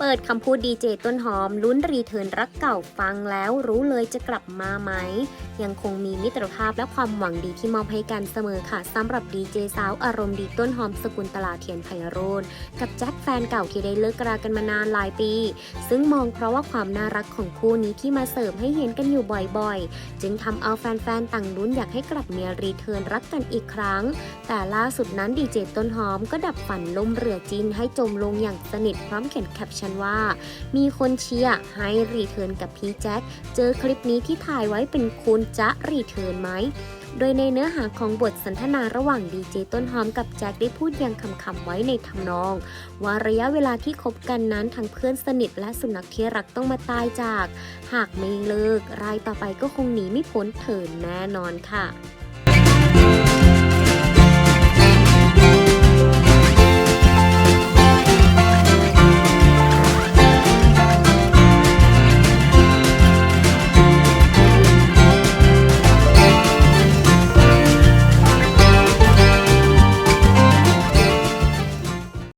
เปิดคำพูดดีเจต้นหอม ลุ้นรีเทิร์นรักเก่าฟังแล้วรู้เลยจะกลับมาไหม ยังคงมีมิตรภาพและความหวังดีที่มอบให้กันเสมอค่ะสำหรับดีเจสาวอารมณ์ดีต้นหอมสกุลตลาเทียนไพโรจน์กับแจ็คแฟนเก่าที่ได้เลิกรากันมานานหลายปี ซึ่งมองเพราะว่าความน่ารักของคู่นี้ที่มาเสร์ฟให้เห็นกันอยู่บ่อยๆ จึงทำเอาแฟนๆต่างลุ้นอยากให้กลับมารีเทิร์นรักกันอีกครั้ง แต่ล่าสุดนั้นดีเจต้นหอมก็ดับฝันล่มเรือจีนให้จมลงอย่างสนิทพร้อมเขียนแคปชั่นนว่า มีคนเชียร์ให้รีเทิร์นกับพี่แจ็ค เจอคลิปนี้ที่ถ่ายไว้เป็นคุณจะรีเทิร์นไหมโดยในเนื้อหาของบทสนทนาระหว่างดีเจต้นหอมกับแจ็คได้พูดยังคำๆไว้ในทำนอง ว่าระยะเวลาที่คบกันนั้นทั้งเพื่อนสนิทและสุนัขที่รักต้องมาตายจาก หากไม่เลิกรายต่อไปก็คงหนีไม่พ้นเถินแน่นอนค่ะ